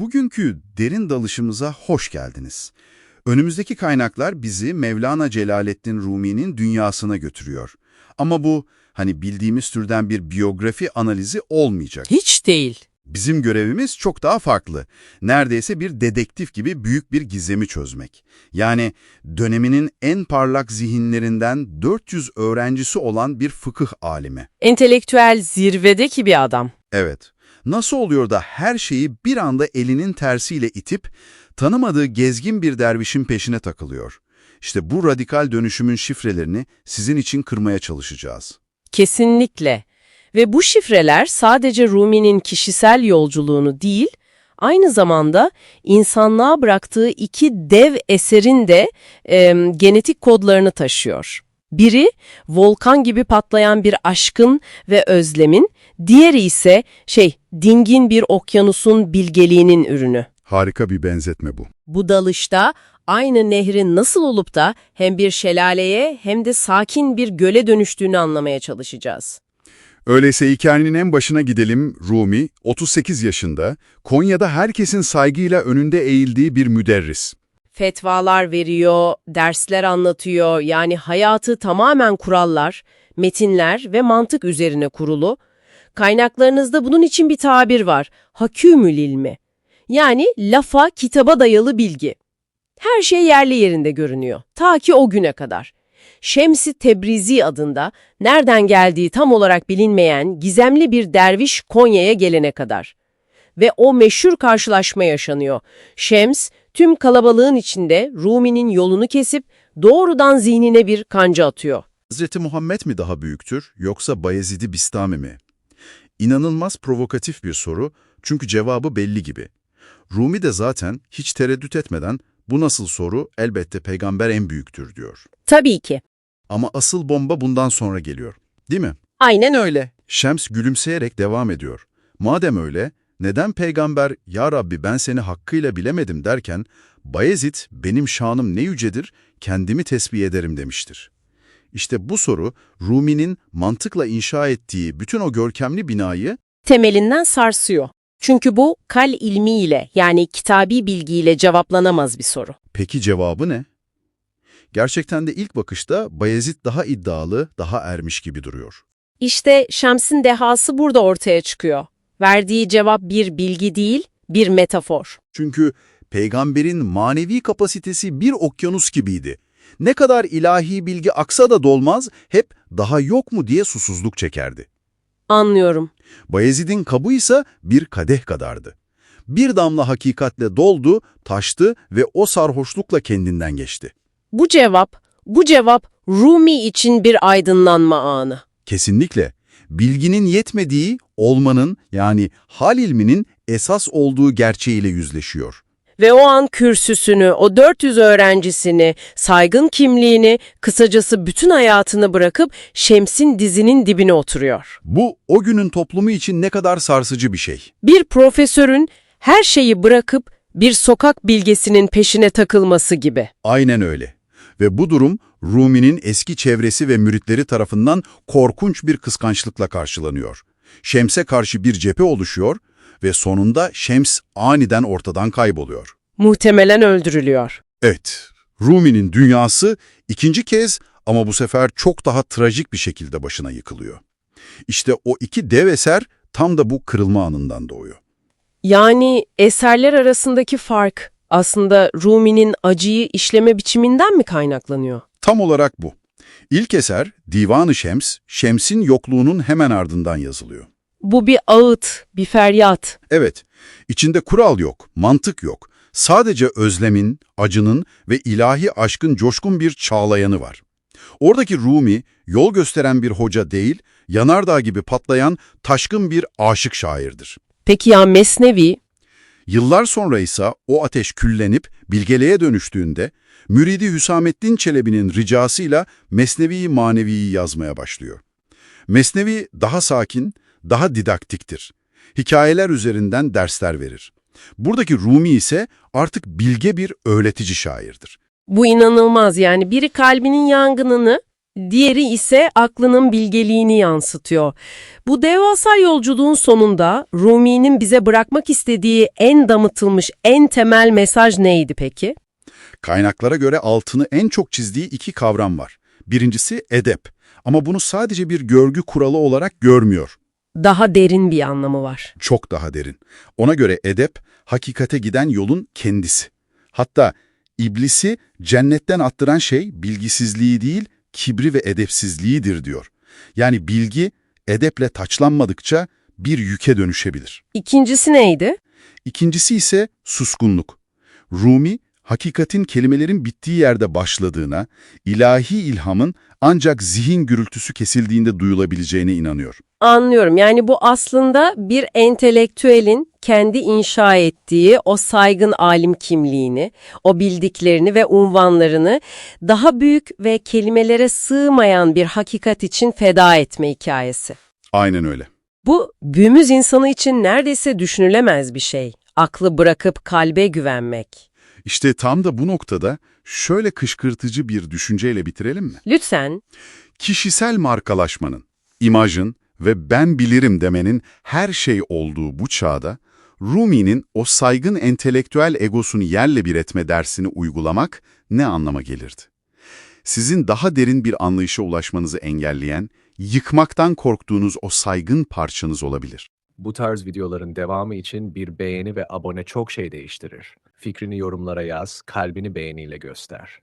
Bugünkü derin dalışımıza hoş geldiniz. Önümüzdeki kaynaklar bizi Mevlana Celaleddin Rumi'nin dünyasına götürüyor. Ama bu hani bildiğimiz türden bir biyografi analizi olmayacak. Hiç değil. Bizim görevimiz çok daha farklı. Neredeyse bir dedektif gibi büyük bir gizemi çözmek. Yani döneminin en parlak zihinlerinden 400 öğrencisi olan bir fıkıh alimi. Entelektüel zirvedeki bir adam. Evet. Nasıl oluyor da her şeyi bir anda elinin tersiyle itip tanımadığı gezgin bir dervişin peşine takılıyor? İşte bu radikal dönüşümün şifrelerini sizin için kırmaya çalışacağız. Kesinlikle. Ve bu şifreler sadece Rumi'nin kişisel yolculuğunu değil, aynı zamanda insanlığa bıraktığı iki dev eserin de e, genetik kodlarını taşıyor. Biri volkan gibi patlayan bir aşkın ve özlemin, diğeri ise şey dingin bir okyanusun bilgeliğinin ürünü. Harika bir benzetme bu. Bu dalışta aynı nehrin nasıl olup da hem bir şelaleye hem de sakin bir göle dönüştüğünü anlamaya çalışacağız. Öyleyse hikayenin en başına gidelim. Rumi, 38 yaşında, Konya'da herkesin saygıyla önünde eğildiği bir müderris. Fetvalar veriyor, dersler anlatıyor, yani hayatı tamamen kurallar, metinler ve mantık üzerine kurulu. Kaynaklarınızda bunun için bir tabir var, hakümül ilmi. Yani lafa, kitaba dayalı bilgi. Her şey yerli yerinde görünüyor, ta ki o güne kadar. Şemsi Tebrizi adında nereden geldiği tam olarak bilinmeyen gizemli bir derviş Konya'ya gelene kadar. Ve o meşhur karşılaşma yaşanıyor. Şems tüm kalabalığın içinde Rumi'nin yolunu kesip doğrudan zihnine bir kanca atıyor. Hazreti Muhammed mi daha büyüktür yoksa Bayezid-i Bistami mi? İnanılmaz provokatif bir soru çünkü cevabı belli gibi. Rumi de zaten hiç tereddüt etmeden bu nasıl soru elbette peygamber en büyüktür diyor. Tabii ki. Ama asıl bomba bundan sonra geliyor. Değil mi? Aynen öyle. Şems gülümseyerek devam ediyor. Madem öyle, neden peygamber ''Ya Rabbi ben seni hakkıyla bilemedim'' derken Bayezid ''Benim şanım ne yücedir, kendimi tesbih ederim'' demiştir. İşte bu soru Rumi'nin mantıkla inşa ettiği bütün o görkemli binayı Temelinden sarsıyor. Çünkü bu kal ilmiyle yani kitabi bilgiyle cevaplanamaz bir soru. peki cevabı ne? Gerçekten de ilk bakışta Bayezid daha iddialı, daha ermiş gibi duruyor. İşte Şems'in dehası burada ortaya çıkıyor. Verdiği cevap bir bilgi değil, bir metafor. Çünkü peygamberin manevi kapasitesi bir okyanus gibiydi. Ne kadar ilahi bilgi aksa da dolmaz, hep daha yok mu diye susuzluk çekerdi. Anlıyorum. Bayezid'in kabı ise bir kadeh kadardı. Bir damla hakikatle doldu, taştı ve o sarhoşlukla kendinden geçti. Bu cevap, bu cevap Rumi için bir aydınlanma anı. Kesinlikle bilginin yetmediği olmanın yani hal ilminin esas olduğu gerçeğiyle yüzleşiyor. Ve o an kürsüsünü, o 400 öğrencisini, saygın kimliğini, kısacası bütün hayatını bırakıp Şems'in dizinin dibine oturuyor. Bu o günün toplumu için ne kadar sarsıcı bir şey. Bir profesörün her şeyi bırakıp bir sokak bilgesinin peşine takılması gibi. Aynen öyle. Ve bu durum Rumi'nin eski çevresi ve müritleri tarafından korkunç bir kıskançlıkla karşılanıyor. Şems'e karşı bir cephe oluşuyor ve sonunda Şems aniden ortadan kayboluyor. Muhtemelen öldürülüyor. Evet, Rumi'nin dünyası ikinci kez ama bu sefer çok daha trajik bir şekilde başına yıkılıyor. İşte o iki dev eser tam da bu kırılma anından doğuyor. Yani eserler arasındaki fark aslında Rumi'nin acıyı işleme biçiminden mi kaynaklanıyor? Tam olarak bu. İlk eser Divan-ı Şems, Şems'in yokluğunun hemen ardından yazılıyor. Bu bir ağıt, bir feryat. Evet, içinde kural yok, mantık yok. Sadece özlemin, acının ve ilahi aşkın coşkun bir çağlayanı var. Oradaki Rumi, yol gösteren bir hoca değil, yanardağ gibi patlayan taşkın bir aşık şairdir. Peki ya Mesnevi? Yıllar sonra ise o ateş küllenip bilgeliğe dönüştüğünde, müridi Hüsamettin Çelebi'nin ricasıyla Mesnevi Manevi'yi yazmaya başlıyor. Mesnevi daha sakin, daha didaktiktir. Hikayeler üzerinden dersler verir. Buradaki Rumi ise artık bilge bir öğretici şairdir. Bu inanılmaz yani biri kalbinin yangınını, diğeri ise aklının bilgeliğini yansıtıyor. Bu devasa yolculuğun sonunda Rumi'nin bize bırakmak istediği en damıtılmış, en temel mesaj neydi peki? Kaynaklara göre altını en çok çizdiği iki kavram var. Birincisi edep. Ama bunu sadece bir görgü kuralı olarak görmüyor. Daha derin bir anlamı var. Çok daha derin. Ona göre edep, hakikate giden yolun kendisi. Hatta iblisi cennetten attıran şey bilgisizliği değil, kibri ve edepsizliğidir diyor. Yani bilgi, edeple taçlanmadıkça bir yüke dönüşebilir. İkincisi neydi? İkincisi ise suskunluk. Rumi, hakikatin kelimelerin bittiği yerde başladığına, ilahi ilhamın ancak zihin gürültüsü kesildiğinde duyulabileceğine inanıyor. Anlıyorum. Yani bu aslında bir entelektüelin kendi inşa ettiği o saygın alim kimliğini, o bildiklerini ve unvanlarını daha büyük ve kelimelere sığmayan bir hakikat için feda etme hikayesi. Aynen öyle. Bu büyümüz insanı için neredeyse düşünülemez bir şey. Aklı bırakıp kalbe güvenmek. İşte tam da bu noktada şöyle kışkırtıcı bir düşünceyle bitirelim mi? Lütfen Kişisel markalaşmanın, imajın ve ben bilirim demenin her şey olduğu bu çağda, Rumi'nin o saygın entelektüel egosunu yerle bir etme dersini uygulamak ne anlama gelirdi? Sizin daha derin bir anlayışa ulaşmanızı engelleyen, yıkmaktan korktuğunuz o saygın parçanız olabilir. Bu tarz videoların devamı için bir beğeni ve abone çok şey değiştirir. Fikrini yorumlara yaz, kalbini beğeniyle göster.